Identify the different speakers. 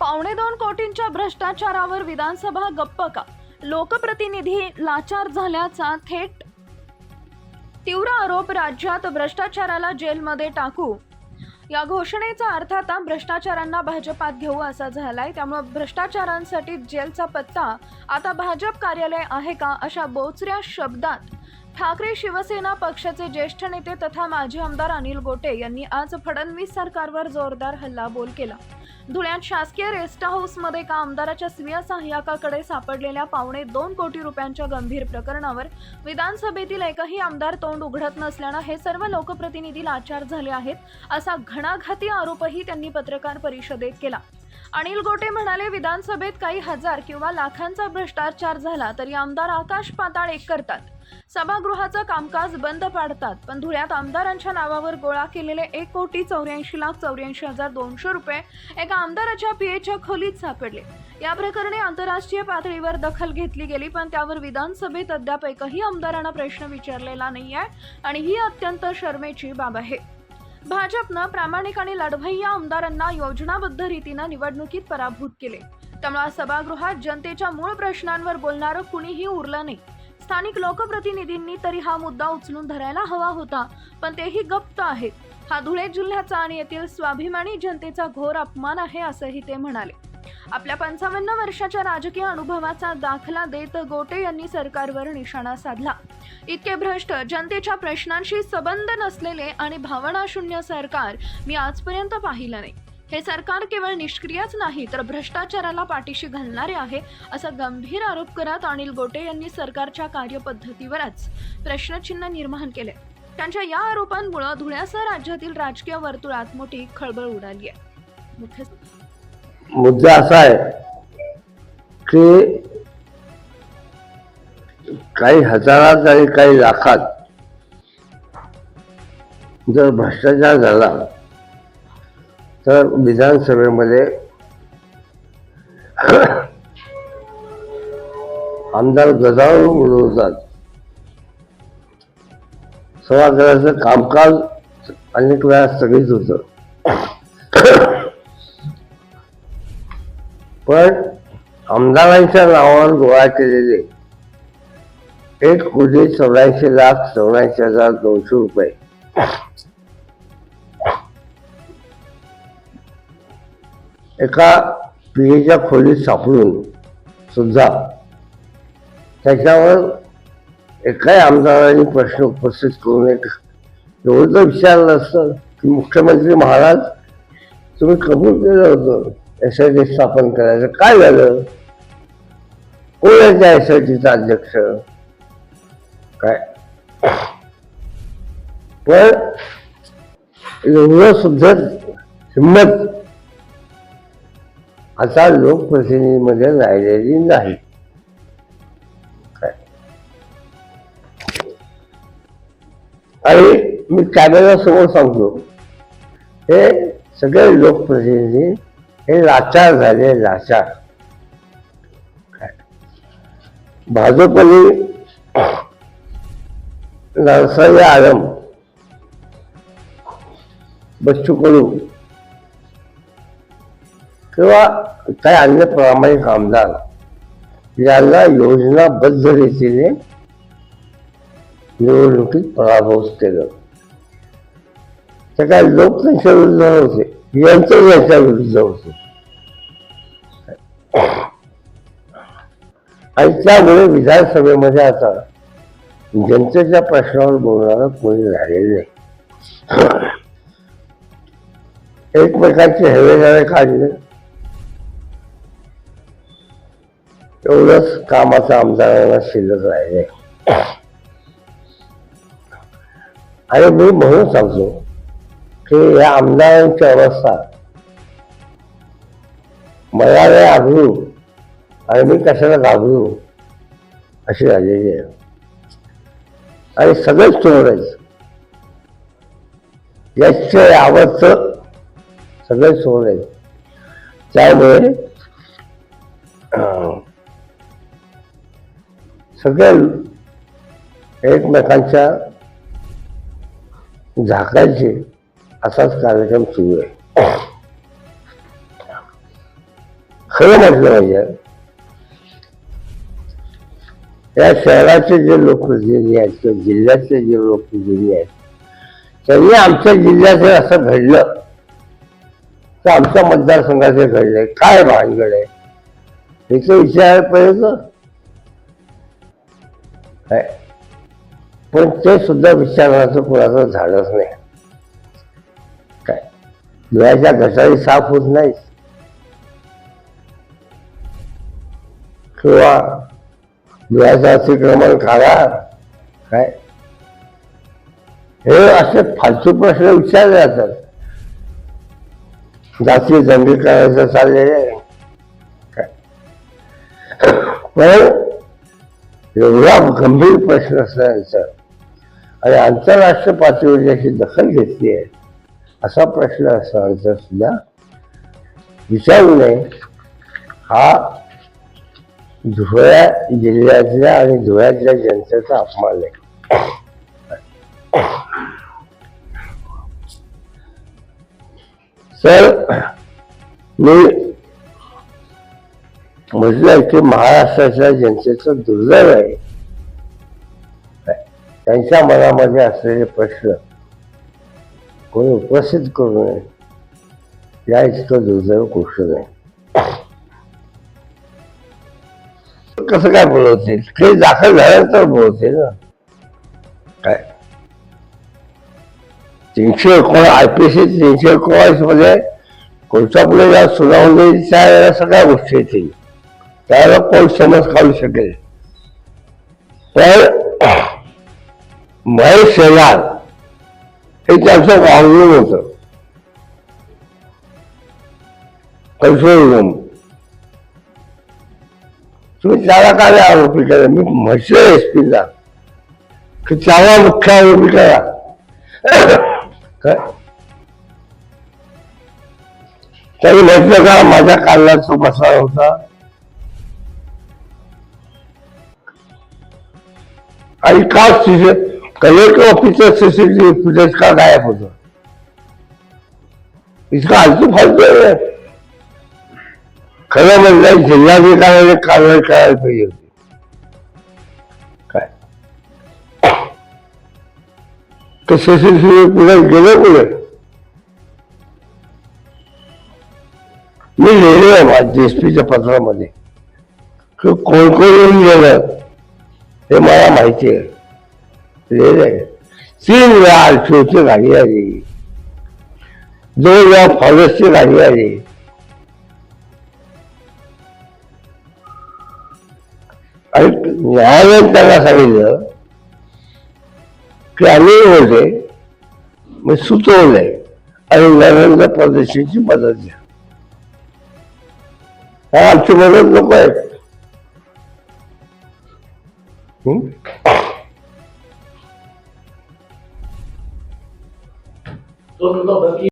Speaker 1: पावणे दोन कोटींच्या भ्रष्टाचारावर विधानसभा गप्प का? लोकप्रतिनिधी लाचार झाल्याचा थेट तीव्र आरोप राज्यात भ्रष्टाचाराला जेलमध्ये टाकू. या घोषणेचा अर्थ आता भ्रष्टाचारांना भाजपात घेऊ असा झालाय. त्यामुळे भ्रष्टाचारांसाठी जेलचा पत्ता आता भाजप कार्यालय आहे का अशा बोचऱ्या शब्दात ठाकरे शिवसेना पक्षाचे ज्येष्ठ नेते तथा माजी आमदार अनिल गोटे यांनी आज फडणवीस सरकारवर जोरदार हल्लाबोल केला. धुळ्यात शासकीय रेस्ट हाऊसमध्ये एका आमदाराच्या स्वीय सहाय्यकाकडे सापडलेल्या पावणे दोन कोटी रुपयांच्या गंभीर प्रकरणावर विधानसभेतील एकही आमदार तोंड उघडत नसल्यानं हे सर्व लोकप्रतिनिधी लाचार झाले आहेत असा घणाघाती आरोपही त्यांनी पत्रकार परिषदेत केला. अनिल गोटे म्हणाले विधानसभेत काही हजार किंवा लाखांचा भ्रष्टाचार झाला तरी आमदार आकाश पाताळ एक करतात. सभागृहाचं कामकाज बंद पाडतात पण धुळ्यात आमदारांच्या नावावर गोळा केलेले एक कोटी चौऱ्याऐंशी लाख चौऱ्याऐंशी हजार दोनशे रुपये एका आमदाराच्या पीएच्या खोलीत सापडले. या प्रकरणी आंतरराष्ट्रीय पातळीवर दखल घेतली गेली पण त्यावर विधानसभेत अद्याप एकही आमदारांना प्रश्न विचारलेला नाही आहे आणि ही अत्यंत शर्मेची बाब आहे. भाजपनं प्रामाणिक आणि लढवय्या आमदारांना योजनाबद्ध रीतीनं निवडणुकीत पराभूत केले. त्यामुळे सभागृहात जनतेच्या मूळ प्रश्नांवर बोलणारं कुणीही उरलं नाही. स्थानिक लोकप्रतिनिधींनी तरी हा मुद्दा उचलून धरायला हवा होता पण तेही गप्प आहेत. हा धुळे जिल्ह्याचा आणि येथील स्वाभिमानी जनतेचा घोर अपमान आहे असंही ते म्हणाले. आपल्या पंचावन्न वर्षाच्या राजकीय अनुभवाचा दाखला देत गोटे यांनी सरकारवर निशाणा साधला. इतके भ्रष्ट जनतेच्या प्रश्नांशी संबंध नसलेले आणि भावनाशून्य सरकार मी आजपर्यंत पाहिलं नाही. हे सरकार केवळ निष्क्रियच नाही तर भ्रष्टाचाराला पाठीशी घालणारे आहे असा गंभीर आरोप करत अनिल गोटे यांनी सरकारच्या कार्यपद्धतीवरच प्रश्नचिन्ह निर्माण केले. त्यांच्या या आरोपांमुळे धुळ्यासह राज्यातील राजकीय वर्तुळात मोठी खळबळ उडाली आहे. मुख्य
Speaker 2: मुद्दा असा आहे की काही हजारात आणि काही लाखात जर भ्रष्टाचार झाला तर विधानसभेमध्ये आमदार गजावून उडवतात. सभागृहाचं कामकाज अनेक वेळा स्थगित होतं. पण आमदारांच्या नावावर गोळा केलेले एक कोटी चौऱ्याऐंशी लाख चौऱ्याऐंशी हजार दोनशे रुपये. एका पिढीच्या खोलीत सापडून सुद्धा त्याच्यावर एकाही आमदारांनी प्रश्न उपस्थित करून एक एवढं तर विचारलं असतं की मुख्यमंत्री महाराज तुम्ही कबूल केलं होतं? एस आय टी स्थापन करायचं. काय झालं? कोण आहे त्या एस आय टीचा अध्यक्ष. काय? पण एवढं सुद्धा हिंमत आता लोकप्रतिनिधीमध्ये राहिलेली नाही. काय? आणि मी कॅमेरा समोर सांगतो. हे सगळे लोकप्रतिनिधी हे लाचार झाले लाचार. भाजपने नरसय आलम बच्चू कडू किंवा काही अन्य प्रामाणिक आमदार यांना योजनाबद्ध रीतीने निवडणुकीत पराभूत केलं. ते काय लोकसंख्या होते यांचं याच्या विरुद्ध होते. आणि त्यामुळे विधानसभेमध्ये आता जनतेच्या प्रश्नावर बोलणारं कोणी राहिलेलं नाही. एकमेकांचे हवेगाळे काढले. एवढंच कामाचं आमदारांना शिल्लक राहिले. आणि मी म्हणून सांगतो की या आमदारांची अवस्था. मला नाही आघडू आणि मी कशाला घाबरू अशी झालेली आहे. आणि सगळेच सोडायचं याचं याचे आवडतं सगळे चोर त्यामुळे सगळे एकमेकांच्या झाकायचे असाच कार्यक्रम सुरू आहे. खरं म्हटलं पाहिजे या शहराचे जे लोकप्रतिनिधी आहेत किंवा जिल्ह्याचे जे लोकप्रतिनिधी आहेत त्यांनी आमच्या जिल्ह्यात असं घडलं. तर आमच्या मतदारसंघात घडलंय. काय भानगड आहे? याचा विचार पाहिजे काय? पण ते सुद्धा विचारण्याचं कुणाचं झालंच नाही. डोळ्याच्या घसारी साफ होत नाही. किंवा डोळ्याचं अतिक्रमण काढा काय? हे असे फालतू प्रश्न विचारले जातात. जाती दंडी करायचं चाललेले काय? पण एवढा गंभीर प्रश्न असल्यानंतर आणि आंतरराष्ट्रीय पातळीवर याची दखल घेतली आहे. असा प्रश्न असा सुद्धा विचारू नये हा धुळ्या जिल्ह्यातल्या आणि धुळ्यातल्या जनतेचा अपमान आहे. सर मी म्हटलं की महाराष्ट्राच्या जनतेचं दुर्दैव आहे. त्यांच्या मनामध्ये असलेले प्रश्न कोणी उपस्थित करू नये. या इतकं दुर्दैव गोष्ट नाही. कसं काय बोलवतील? काही दाखल झाल्यानंतर बोलवतील ना. काय? तीनशे एकोण आय पी सी तीनशे एकोणावीसमध्ये कोणत्या या सुनावणीच्या वेळेला सगळ्या गोष्टी येतील. त्यावेळेला कोण समज काढू शकेल? पण महेश शेलार हे त्यांचं वागणं होतं. कंट्रोल रूम तुम्ही त्याला काय आरोपी करा मी म्हटलं एस पीला की त्याला मुख्य आरोपी करा. काय? म्हटलं का माझ्या कानाचा बसा होता. आणि का कलेक्टर ऑफिसर सीसीटीव्ही फुटेज का गायब होतं? इसका आलतू फालतू आहे. खरं म्हणजे जिल्हाधिकाऱ्याने कारवाई करायला पाहिजे होती. काय? तर सीसीटीव्ही पुढे गेलं पुढे मी लिहिले आहे माझ्या एसपीच्या पत्रामध्ये. की कोण कोण येऊन गेलं हे मला माहिती आहे. तीन वेळा आरटीओची गाडी आली दोन वेळा फॉरेस्टची गाडी आली आणि न्यायालयाने त्यांना सांगितलं की आम्ही होते मी आणि नरेंद्र प्रदेशाची मदत घ्या आमची मदत नको आहे हं?
Speaker 3: तो तुमचा